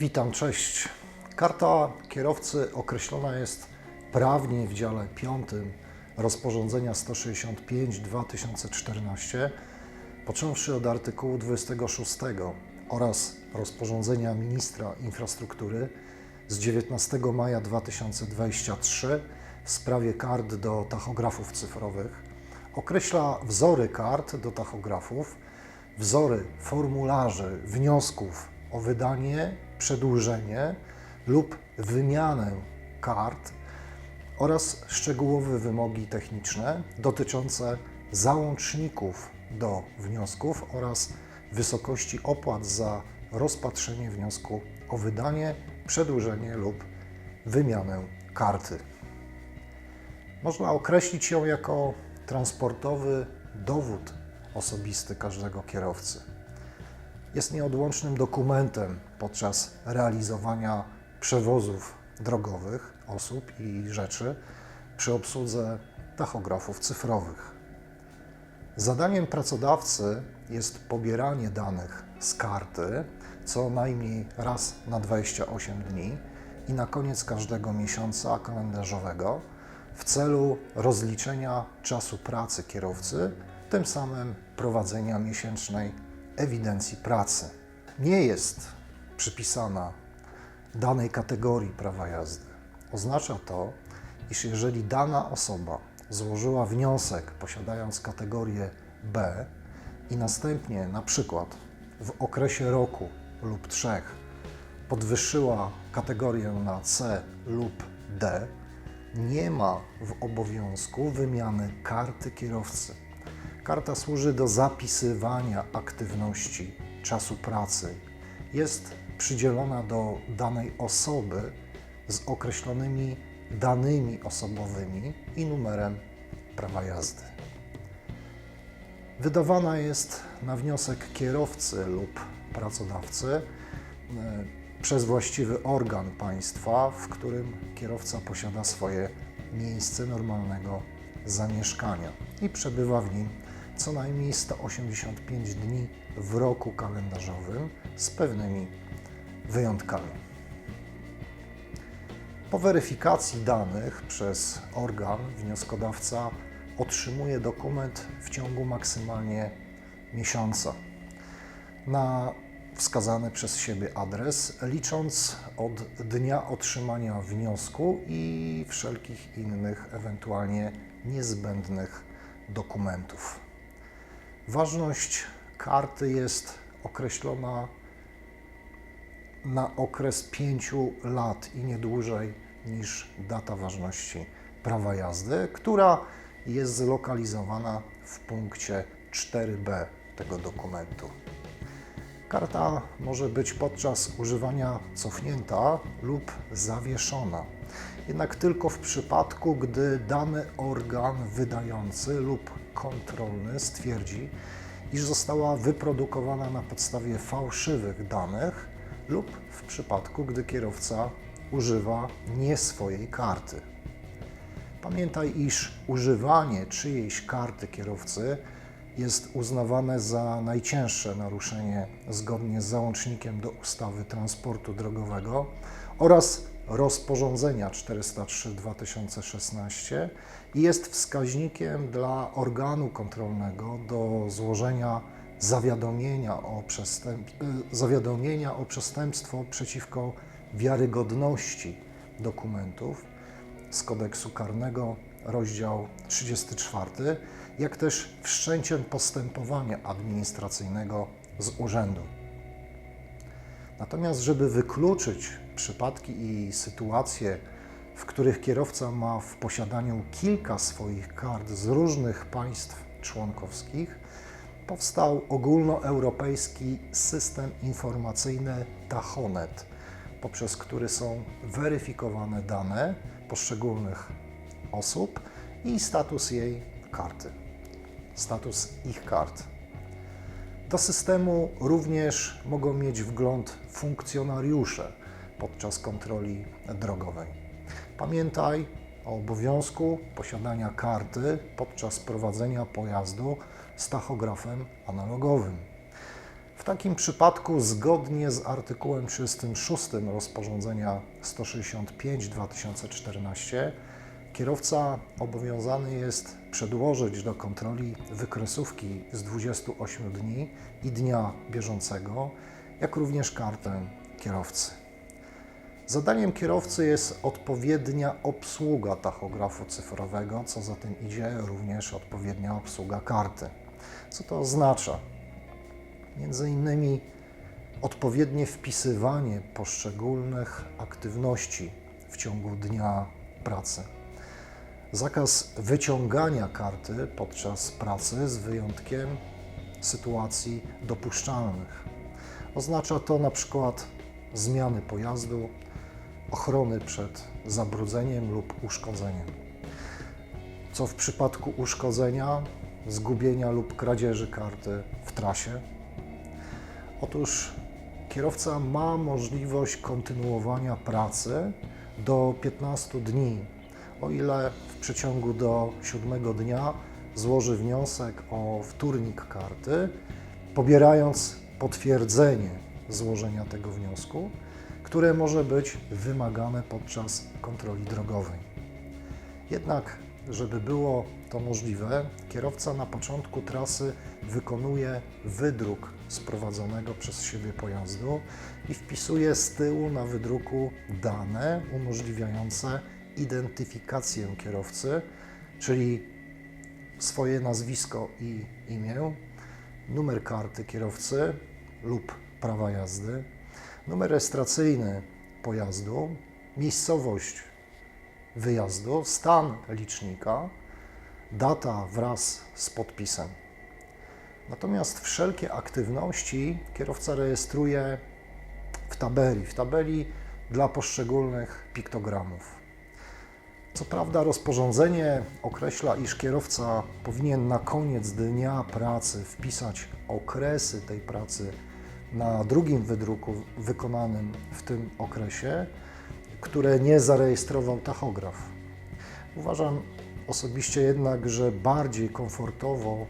Witam, cześć. Karta kierowcy określona jest prawnie w dziale 5 rozporządzenia 165-2014, począwszy od artykułu 26 oraz rozporządzenia ministra infrastruktury z 19 maja 2023 w sprawie kart do tachografów cyfrowych. Określa wzory kart do tachografów, wzory formularzy, wniosków o wydanie, przedłużenie lub wymianę kart oraz szczegółowe wymogi techniczne dotyczące załączników do wniosków oraz wysokości opłat za rozpatrzenie wniosku o wydanie, przedłużenie lub wymianę karty. Można określić ją jako transportowy dowód osobisty każdego kierowcy. Jest nieodłącznym dokumentem podczas realizowania przewozów drogowych osób i rzeczy przy obsłudze tachografów cyfrowych. Zadaniem pracodawcy jest pobieranie danych z karty co najmniej raz na 28 dni i na koniec każdego miesiąca kalendarzowego w celu rozliczenia czasu pracy kierowcy, tym samym prowadzenia miesięcznej ewidencji pracy. Nie jest przypisana danej kategorii prawa jazdy. Oznacza to, iż jeżeli dana osoba złożyła wniosek posiadając kategorię B i następnie na przykład w okresie roku lub trzech podwyższyła kategorię na C lub D, nie ma w obowiązku wymiany karty kierowcy. Karta służy do zapisywania aktywności, czasu pracy. Jest przydzielona do danej osoby z określonymi danymi osobowymi i numerem prawa jazdy. Wydawana jest na wniosek kierowcy lub pracodawcy e, przez właściwy organ państwa, w którym kierowca posiada swoje miejsce normalnego zamieszkania i przebywa w nim co najmniej 185 dni w roku kalendarzowym z pewnymi wyjątkami. Po weryfikacji danych przez organ wnioskodawca otrzymuje dokument w ciągu maksymalnie miesiąca na wskazany przez siebie adres, licząc od dnia otrzymania wniosku i wszelkich innych ewentualnie niezbędnych dokumentów. Ważność karty jest określona na okres 5 lat i nie dłużej niż data ważności prawa jazdy, która jest zlokalizowana w punkcie 4b tego dokumentu. Karta może być podczas używania cofnięta lub zawieszona, jednak tylko w przypadku, gdy dany organ wydający lub kontrolny stwierdzi, iż została wyprodukowana na podstawie fałszywych danych lub w przypadku, gdy kierowca używa nie swojej karty. Pamiętaj, iż używanie czyjejś karty kierowcy jest uznawane za najcięższe naruszenie zgodnie z załącznikiem do ustawy transportu drogowego oraz rozporządzenia 403-2016 i jest wskaźnikiem dla organu kontrolnego do złożenia zawiadomienia o, przestęp... zawiadomienia o przestępstwo przeciwko wiarygodności dokumentów z kodeksu karnego, rozdział 34, jak też wszczęciem postępowania administracyjnego z urzędu. Natomiast, żeby wykluczyć przypadki i sytuacje, w których kierowca ma w posiadaniu kilka swoich kart z różnych państw członkowskich, powstał ogólnoeuropejski system informacyjny Tachonet, poprzez który są weryfikowane dane poszczególnych osób i status jej karty, status ich kart. Do systemu również mogą mieć wgląd funkcjonariusze podczas kontroli drogowej. Pamiętaj o obowiązku posiadania karty podczas prowadzenia pojazdu z tachografem analogowym. W takim przypadku, zgodnie z artykułem 36 rozporządzenia 165-2014, kierowca obowiązany jest przedłożyć do kontroli wykresówki z 28 dni i dnia bieżącego, jak również kartę kierowcy. Zadaniem kierowcy jest odpowiednia obsługa tachografu cyfrowego, co za tym idzie również odpowiednia obsługa karty. Co to oznacza? Między innymi odpowiednie wpisywanie poszczególnych aktywności w ciągu dnia pracy. Zakaz wyciągania karty podczas pracy z wyjątkiem sytuacji dopuszczalnych. Oznacza to na przykład zmiany pojazdu, ochrony przed zabrudzeniem lub uszkodzeniem. Co w przypadku uszkodzenia, zgubienia lub kradzieży karty w trasie? Otóż kierowca ma możliwość kontynuowania pracy do 15 dni, o ile w przeciągu do siódmego dnia złoży wniosek o wtórnik karty, pobierając potwierdzenie złożenia tego wniosku, które może być wymagane podczas kontroli drogowej. Jednak, żeby było to możliwe, kierowca na początku trasy wykonuje wydruk sprowadzonego przez siebie pojazdu i wpisuje z tyłu na wydruku dane umożliwiające identyfikację kierowcy, czyli swoje nazwisko i imię, numer karty kierowcy lub prawa jazdy, numer rejestracyjny pojazdu, miejscowość wyjazdu, stan licznika, data wraz z podpisem. Natomiast wszelkie aktywności kierowca rejestruje w tabeli, w tabeli dla poszczególnych piktogramów. Co prawda, rozporządzenie określa, iż kierowca powinien na koniec dnia pracy wpisać okresy tej pracy na drugim wydruku wykonanym w tym okresie, które nie zarejestrował tachograf. Uważam osobiście jednak, że bardziej komfortowo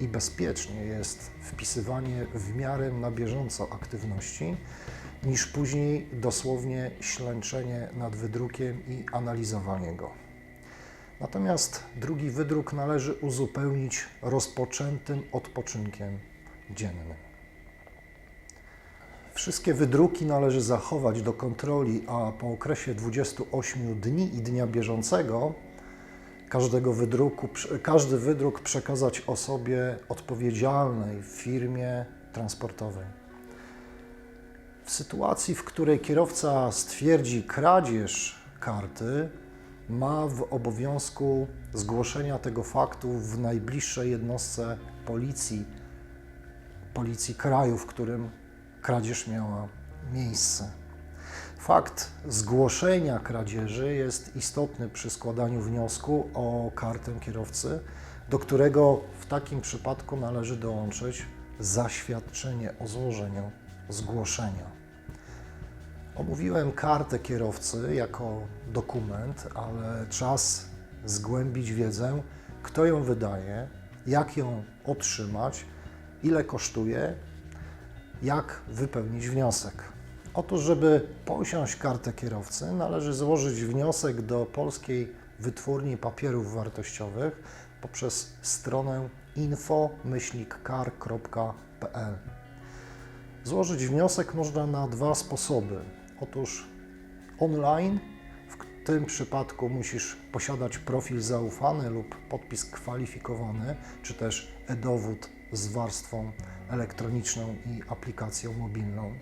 i bezpiecznie jest wpisywanie w miarę na bieżąco aktywności, niż później dosłownie ślęczenie nad wydrukiem i analizowanie go. Natomiast drugi wydruk należy uzupełnić rozpoczętym odpoczynkiem dziennym. Wszystkie wydruki należy zachować do kontroli, a po okresie 28 dni i dnia bieżącego każdego wydruku, każdy wydruk przekazać osobie odpowiedzialnej w firmie transportowej. W sytuacji, w której kierowca stwierdzi kradzież karty, ma w obowiązku zgłoszenia tego faktu w najbliższej jednostce policji, policji kraju, w którym kradzież miała miejsce. Fakt zgłoszenia kradzieży jest istotny przy składaniu wniosku o kartę kierowcy, do którego w takim przypadku należy dołączyć zaświadczenie o złożeniu zgłoszenia. Omówiłem kartę kierowcy jako dokument, ale czas zgłębić wiedzę, kto ją wydaje, jak ją otrzymać, ile kosztuje, jak wypełnić wniosek. Otóż, żeby posiąść kartę kierowcy, należy złożyć wniosek do Polskiej Wytwórni Papierów Wartościowych poprzez stronę info-kar.pl. Złożyć wniosek można na dwa sposoby. Otóż online, w tym przypadku musisz posiadać profil zaufany lub podpis kwalifikowany, czy też e-dowód z warstwą elektroniczną i aplikacją mobilną.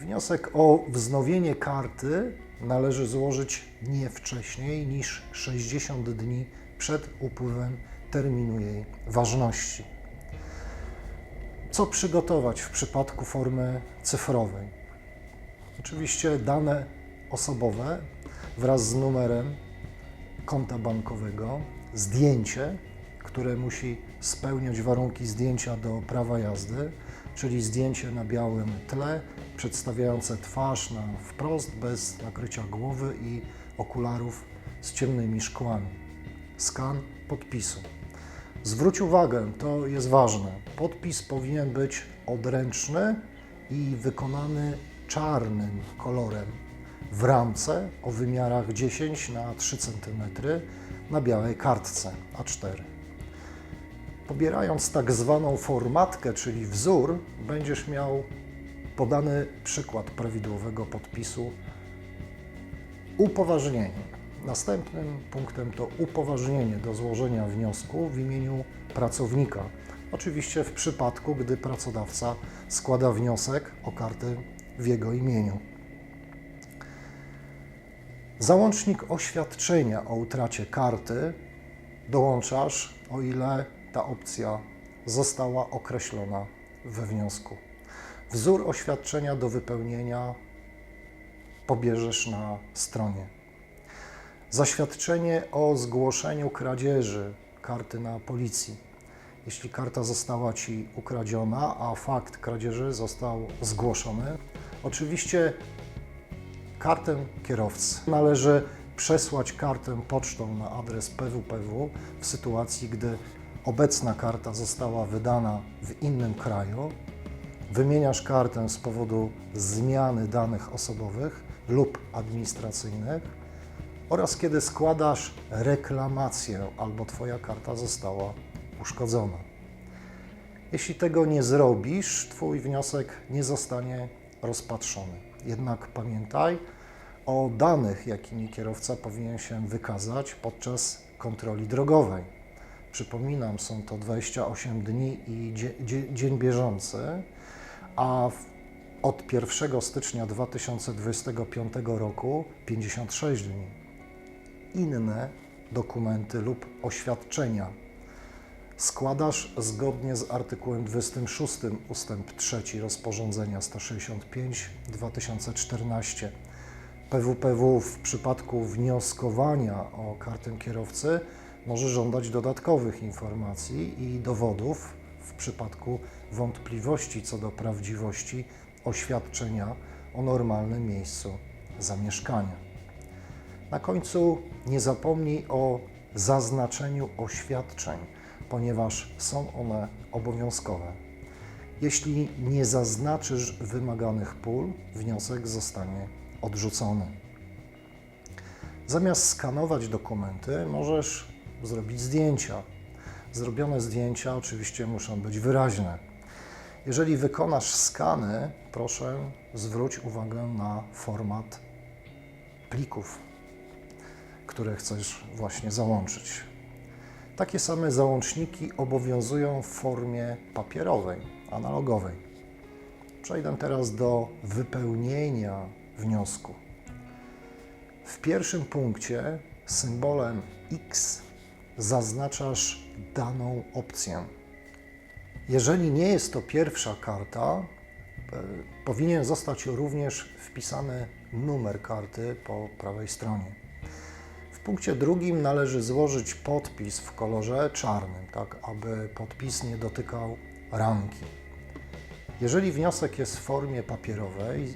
Wniosek o wznowienie karty należy złożyć nie wcześniej niż 60 dni przed upływem terminu jej ważności. Co przygotować w przypadku formy cyfrowej? Oczywiście dane osobowe wraz z numerem konta bankowego, zdjęcie, które musi spełniać warunki zdjęcia do prawa jazdy, czyli zdjęcie na białym tle, przedstawiające twarz na wprost, bez nakrycia głowy i okularów z ciemnymi szkłami. Skan podpisu. Zwróć uwagę, to jest ważne. Podpis powinien być odręczny i wykonany czarnym kolorem w ramce o wymiarach 10 na 3 cm na białej kartce A4. Pobierając tak zwaną formatkę, czyli wzór, będziesz miał podany przykład prawidłowego podpisu upoważnienie. Następnym punktem to upoważnienie do złożenia wniosku w imieniu pracownika. Oczywiście w przypadku, gdy pracodawca składa wniosek o kartę w jego imieniu. Załącznik oświadczenia o utracie karty dołączasz, o ile ta opcja została określona we wniosku. Wzór oświadczenia do wypełnienia pobierzesz na stronie. Zaświadczenie o zgłoszeniu kradzieży karty na policji. Jeśli karta została Ci ukradziona, a fakt kradzieży został zgłoszony, oczywiście kartę kierowcy należy przesłać kartę pocztą na adres PWPW w sytuacji, gdy obecna karta została wydana w innym kraju. Wymieniasz kartę z powodu zmiany danych osobowych lub administracyjnych oraz kiedy składasz reklamację albo Twoja karta została uszkodzona. Jeśli tego nie zrobisz, Twój wniosek nie zostanie rozpatrzony. Jednak pamiętaj o danych, jakimi kierowca powinien się wykazać podczas kontroli drogowej. Przypominam, są to 28 dni i dzie- dzie- dzień bieżący, a od 1 stycznia 2025 roku 56 dni. Inne dokumenty lub oświadczenia składasz zgodnie z artykułem 26 ustęp 3 rozporządzenia 165 2014. PWPW w przypadku wnioskowania o kartę kierowcy może żądać dodatkowych informacji i dowodów w przypadku wątpliwości co do prawdziwości oświadczenia o normalnym miejscu zamieszkania. Na końcu nie zapomnij o zaznaczeniu oświadczeń, ponieważ są one obowiązkowe. Jeśli nie zaznaczysz wymaganych pól, wniosek zostanie odrzucony. Zamiast skanować dokumenty, możesz zrobić zdjęcia. Zrobione zdjęcia oczywiście muszą być wyraźne. Jeżeli wykonasz skany, proszę zwróć uwagę na format plików, które chcesz właśnie załączyć. Takie same załączniki obowiązują w formie papierowej, analogowej. Przejdę teraz do wypełnienia wniosku. W pierwszym punkcie symbolem X zaznaczasz daną opcję. Jeżeli nie jest to pierwsza karta, e, powinien zostać również wpisany numer karty po prawej stronie. W punkcie drugim należy złożyć podpis w kolorze czarnym, tak aby podpis nie dotykał ramki. Jeżeli wniosek jest w formie papierowej,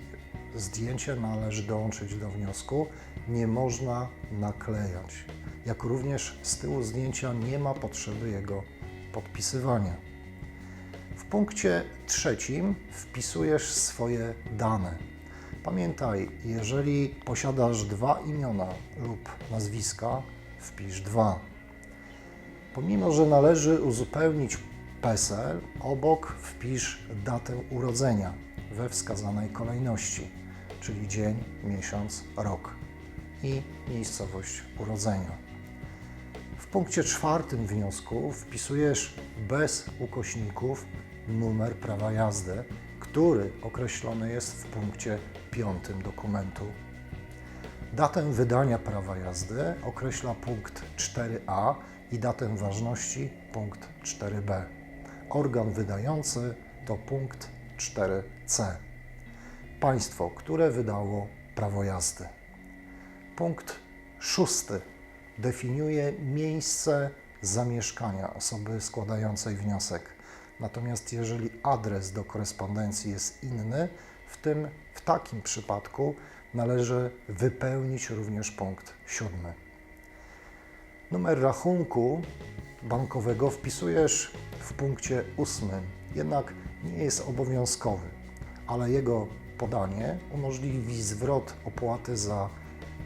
zdjęcie należy dołączyć do wniosku, nie można naklejać. Jak również z tyłu zdjęcia nie ma potrzeby jego podpisywania. W punkcie trzecim wpisujesz swoje dane. Pamiętaj, jeżeli posiadasz dwa imiona lub nazwiska, wpisz dwa. Pomimo, że należy uzupełnić PESEL, obok wpisz datę urodzenia we wskazanej kolejności, czyli dzień, miesiąc, rok i miejscowość urodzenia. Punkcie czwartym wniosku wpisujesz bez ukośników numer prawa jazdy, który określony jest w punkcie piątym dokumentu. Datę wydania prawa jazdy określa punkt 4a i datę ważności punkt 4b. Organ wydający to punkt 4c. Państwo, które wydało prawo jazdy. Punkt szósty definiuje miejsce zamieszkania osoby składającej wniosek. Natomiast jeżeli adres do korespondencji jest inny, w tym w takim przypadku należy wypełnić również punkt siódmy. Numer rachunku bankowego wpisujesz w punkcie ósmym, jednak nie jest obowiązkowy, ale jego podanie umożliwi zwrot opłaty za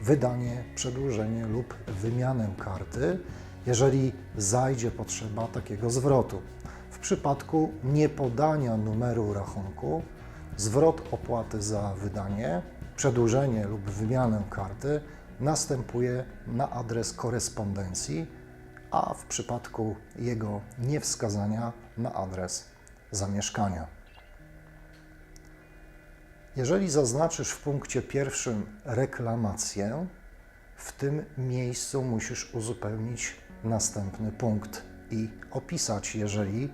wydanie, przedłużenie lub wymianę karty, jeżeli zajdzie potrzeba takiego zwrotu. W przypadku niepodania numeru rachunku, zwrot opłaty za wydanie, przedłużenie lub wymianę karty następuje na adres korespondencji, a w przypadku jego niewskazania na adres zamieszkania. Jeżeli zaznaczysz w punkcie pierwszym reklamację, w tym miejscu musisz uzupełnić następny punkt i opisać, jeżeli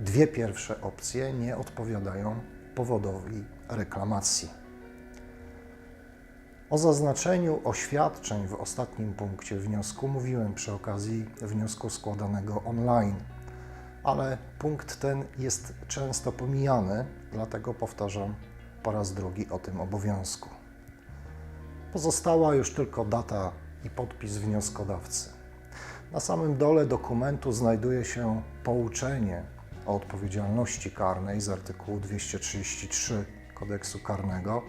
dwie pierwsze opcje nie odpowiadają powodowi reklamacji. O zaznaczeniu oświadczeń w ostatnim punkcie wniosku mówiłem przy okazji wniosku składanego online, ale punkt ten jest często pomijany, dlatego powtarzam po raz drugi o tym obowiązku. Pozostała już tylko data i podpis wnioskodawcy. Na samym dole dokumentu znajduje się pouczenie o odpowiedzialności karnej z artykułu 233 kodeksu karnego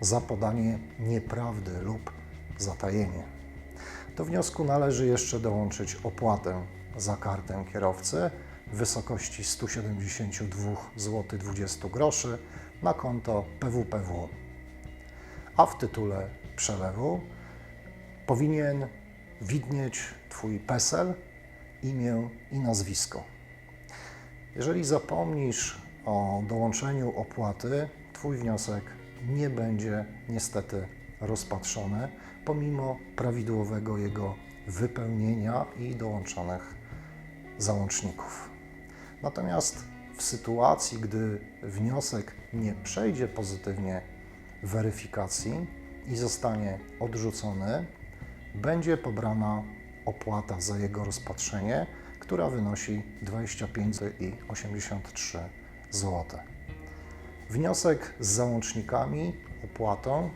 za podanie nieprawdy lub zatajenie. Do wniosku należy jeszcze dołączyć opłatę za kartę kierowcy w wysokości 172 zł 20 groszy na konto PWPW. A w tytule przelewu powinien widnieć Twój PESEL, imię i nazwisko. Jeżeli zapomnisz o dołączeniu opłaty, Twój wniosek nie będzie niestety rozpatrzony, pomimo prawidłowego jego wypełnienia i dołączonych załączników. Natomiast w sytuacji, gdy wniosek nie przejdzie pozytywnie weryfikacji i zostanie odrzucony, będzie pobrana opłata za jego rozpatrzenie, która wynosi 25,83 zł. Wniosek z załącznikami, opłatą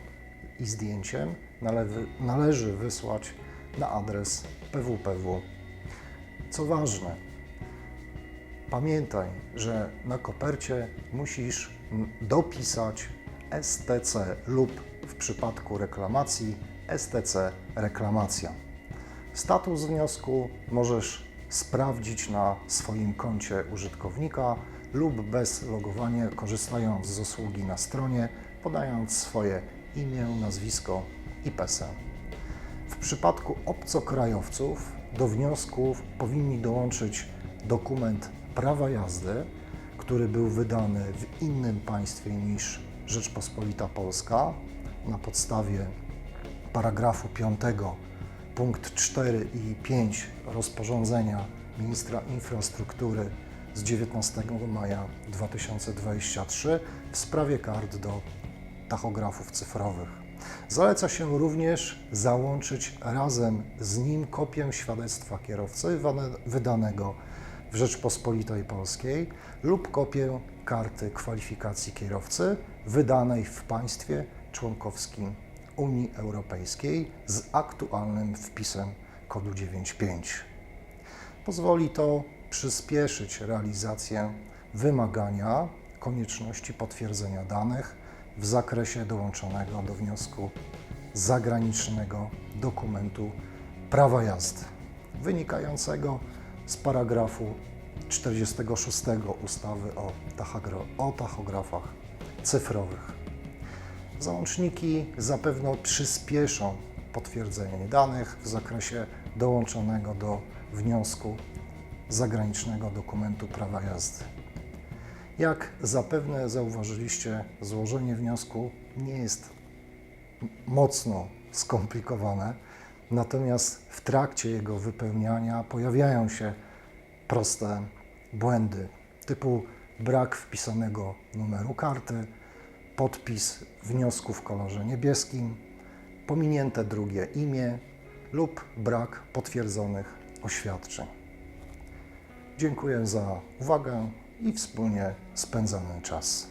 i zdjęciem należy, wysłać na adres PWPW. Co ważne, pamiętaj, że na kopercie musisz dopisać STC lub w przypadku reklamacji STC reklamacja. Status wniosku możesz sprawdzić na swoim koncie użytkownika lub bez logowania, korzystając z usługi na stronie, podając swoje imię, nazwisko i PESEL. W przypadku obcokrajowców do wniosków powinni dołączyć dokument prawa jazdy, który był wydany w innym państwie niż Rzeczpospolita Polska na podstawie paragrafu 5 punkt 4 i 5 rozporządzenia ministra infrastruktury z 19 maja 2023 w sprawie kart do tachografów cyfrowych. Zaleca się również załączyć razem z nim kopię świadectwa kierowcy wydanego w Rzeczpospolitej Polskiej lub kopię karty kwalifikacji kierowcy wydanej w państwie członkowskim Unii Europejskiej z aktualnym wpisem kodu 95. Pozwoli to przyspieszyć realizację wymagania konieczności potwierdzenia danych w zakresie dołączonego do wniosku zagranicznego dokumentu prawa jazdy, wynikającego z paragrafu 46 ustawy o, o tachografach cyfrowych. Załączniki zapewne przyspieszą potwierdzenie danych w zakresie dołączonego do wniosku zagranicznego dokumentu prawa jazdy. Jak zapewne zauważyliście, złożenie wniosku nie jest mocno skomplikowane, natomiast w trakcie jego wypełniania pojawiają się proste błędy typu brak wpisanego numeru karty, podpis wniosku w kolorze niebieskim, pominięte drugie imię lub brak potwierdzonych oświadczeń. Dziękuję za uwagę i wspólnie spędzony czas.